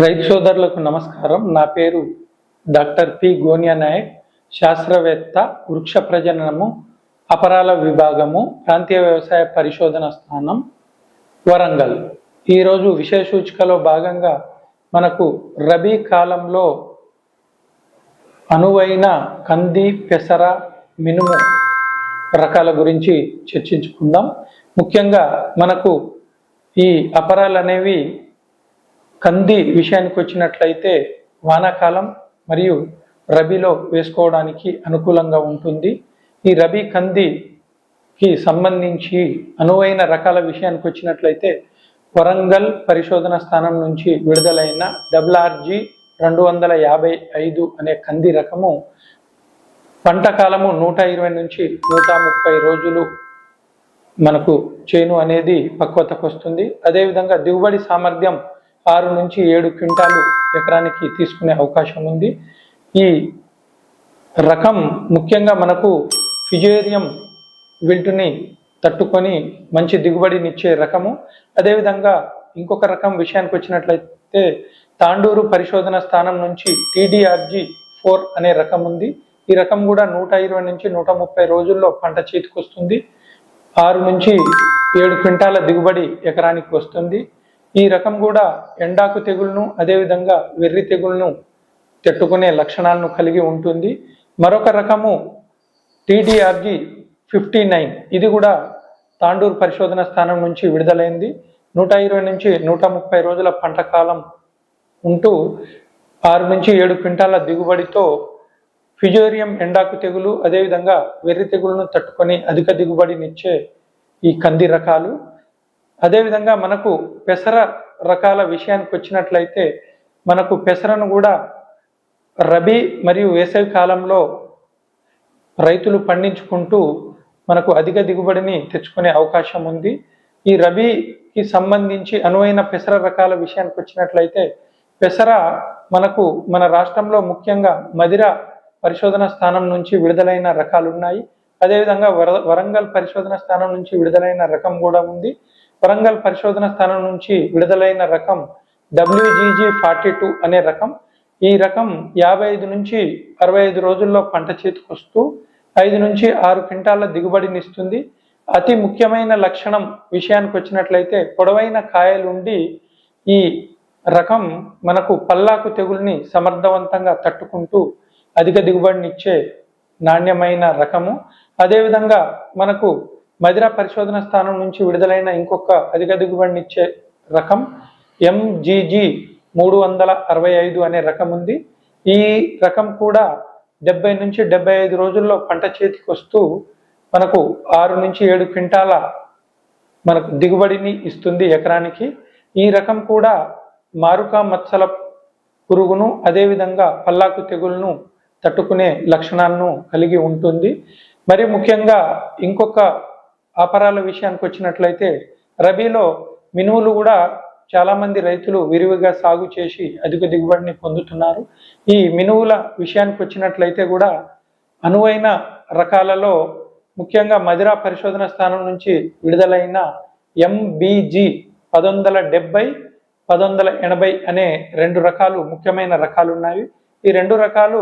రైతు సోదరులకు నమస్కారం. నా పేరు డాక్టర్ పి. గోనియా నాయక్ శాస్త్రవేత్త వృక్ష ప్రజననము అపరాల విభాగము ప్రాంతీయ వ్యవసాయ పరిశోధన స్థానం వరంగల్. ఈరోజు విశేష సూచికలో భాగంగా మనకు రబీ కాలంలో అనువైన కంది పెసర మినుము రకాల గురించి చర్చించుకుందాం. ముఖ్యంగా మనకు ఈ అపరాలు అనేవి కంది విషయానికి వచ్చినట్లయితే వానాకాలం మరియు రబీలో వేసుకోవడానికి అనుకూలంగా ఉంటుంది. ఈ రబీ కందికి సంబంధించి అనువైన రకాల విషయానికి వచ్చినట్లయితే వరంగల్ పరిశోధన స్థానం నుంచి విడుదలైన డబ్ల్ఆర్జీ రెండు వందల యాభై ఐదు అనే కంది రకము పంట కాలము నూట ఇరవై నుంచి నూట ముప్పై రోజులు మనకు చేను అనేది పక్వతకు వస్తుంది. అదేవిధంగా దిగుబడి సామర్థ్యం ఆరు నుంచి ఏడు క్వింటాలు ఎకరానికి తీసుకునే అవకాశం ఉంది. ఈ రకం ముఖ్యంగా మనకు ఫిజేరియం విల్టుని తట్టుకొని మంచి దిగుబడినిచ్చే రకము. అదేవిధంగా ఇంకొక రకం విషయానికి వచ్చినట్లయితే తాండూరు పరిశోధన స్థానం నుంచి టీడీఆర్జీ ఫోర్ అనే రకం ఉంది. ఈ రకం కూడా నూట ఇరవై నుంచి నూట ముప్పై రోజుల్లో పంట చేతికి వస్తుంది ఆరు నుంచి ఏడు క్వింటాల దిగుబడి ఎకరానికి వస్తుంది. ఈ రకం కూడా ఎండాకు తెగులను అదేవిధంగా వెర్రి తెగులను తట్టుకునే లక్షణాలను కలిగి ఉంటుంది. మరొక రకము టీడీఆర్జీ ఫిఫ్టీ నైన్. ఇది కూడా తాండూరు పరిశోధన స్థానం నుంచి విడుదలైంది. నూట ఇరవై నుంచి నూట ముప్పై రోజుల పంట కాలం ఉంటూ ఆరు నుంచి ఏడు క్వింటాల దిగుబడితో ఫిజోరియం ఎండాకు తెగులు అదేవిధంగా వెర్రి తెగులను తట్టుకొని అధిక దిగుబడినిచ్చే ఈ కంది రకాలు. అదేవిధంగా మనకు పెసర రకాల విషయానికి వచ్చినట్లయితే మనకు పెసరను కూడా రబీ మరియు వేసవి కాలంలో రైతులు పండించుకుంటూ మనకు అధిక దిగుబడిని తెచ్చుకునే అవకాశం ఉంది. ఈ రబీకి సంబంధించి అనువైన పెసర రకాల విషయానికి వచ్చినట్లయితే పెసర మనకు మన రాష్ట్రంలో ముఖ్యంగా మదిర పరిశోధన స్థానం నుంచి విడుదలైన రకాలు ఉన్నాయి అదేవిధంగా వర వరంగల్ పరిశోధన స్థానం నుంచి విడుదలైన రకం కూడా ఉంది. వరంగల్ పరిశోధన స్థానం నుంచి విడుదలైన రకం డబ్ల్యూజీజీ ఫార్టీ టూ అనే రకం. ఈ రకం యాభై ఐదు నుంచి అరవై ఐదు రోజుల్లో పంట చేతికొస్తూ ఐదు నుంచి ఆరు క్వింటాల దిగుబడినిస్తుంది. అతి ముఖ్యమైన లక్షణం విషయానికి వచ్చినట్లయితే పొడవైన కాయలుండి ఈ రకం మనకు పల్లాకు తెగుల్ని సమర్థవంతంగా తట్టుకుంటూ అధిక దిగుబడినిచ్చే నాణ్యమైన రకము. అదేవిధంగా మనకు మదిర పరిశోధన స్థానం నుంచి విడుదలైన ఇంకొక అధిక దిగుబడినిచ్చే రకం ఎంజీజీ మూడు వందల అరవై ఐదు అనే రకం ఉంది. ఈ రకం కూడా డెబ్బై నుంచి డెబ్బై ఐదు రోజుల్లో పంట చేతికి వస్తూ మనకు ఆరు నుంచి ఏడు క్వింటాల మనకు దిగుబడిని ఇస్తుంది ఎకరానికి. ఈ రకం కూడా మారుకా మత్సల పురుగును అదేవిధంగా పల్లాకు తెగులను తట్టుకునే లక్షణాలను కలిగి ఉంటుంది. మరి ముఖ్యంగా ఇంకొక అపరాల విషయానికి వచ్చినట్లయితే రబీలో మినువులు కూడా చాలామంది రైతులు విరివిగా సాగు చేసి అధిక దిగుబడిని పొందుతున్నారు. ఈ మినువుల విషయానికి వచ్చినట్లయితే కూడా అనువైన రకాలలో ముఖ్యంగా మదిరా పరిశోధన స్థానం నుంచి విడుదలైన ఎంబీజీ పదొందల డెబ్బై పదొందల ఎనభై అనే రెండు రకాలు ముఖ్యమైన రకాలు ఉన్నాయి ఈ రెండు రకాలు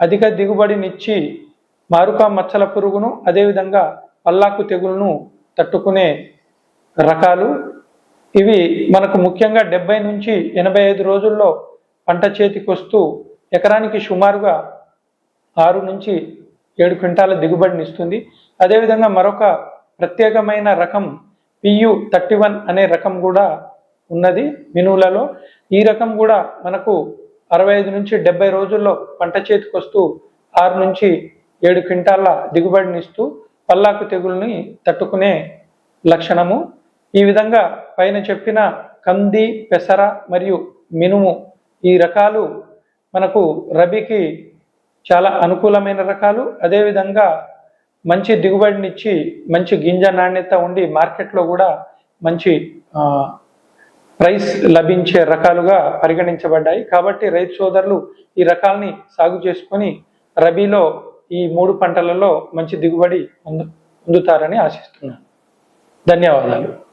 అధిక దిగుబడినిచ్చి మారుకా మచ్చల పురుగును అదేవిధంగా పల్లాకు తెగులను తట్టుకునే రకాలు. ఇవి మనకు ముఖ్యంగా డెబ్బై నుంచి ఎనభై ఐదు రోజుల్లో పంట చేతికి వస్తూ ఎకరానికి సుమారుగా ఆరు నుంచి ఏడు క్వింటాల దిగుబడిని ఇస్తుంది. అదేవిధంగా మరొక ప్రత్యేకమైన రకం పియు థర్టీ వన్ అనే రకం కూడా ఉన్నది మినువులలో. ఈ రకం కూడా మనకు అరవై ఐదు నుంచి డెబ్బై రోజుల్లో పంట చేతికొస్తూ ఆరు నుంచి ఏడు క్వింటాల దిగుబడిని ఇస్తూ పల్లాకు తెగుల్ని తట్టుకునే లక్షణము. ఈ విధంగా పైన చెప్పిన కంది పెసర మరియు మినుము ఈ రకాలు మనకు రబీకి చాలా అనుకూలమైన రకాలు. అదేవిధంగా మంచి దిగుబడినిచ్చి మంచి గింజ నాణ్యత ఉండి మార్కెట్లో కూడా మంచి ప్రైస్ లభించే రకాలుగా పరిగణించబడ్డాయి. కాబట్టి రైతు సోదరులు ఈ రకాల్ని సాగు చేసుకొని రబీలో ఈ మూడు పంటలలో మంచి దిగుబడి పొందు పొందుతారని ఆశిస్తున్నాను. ధన్యవాదాలు.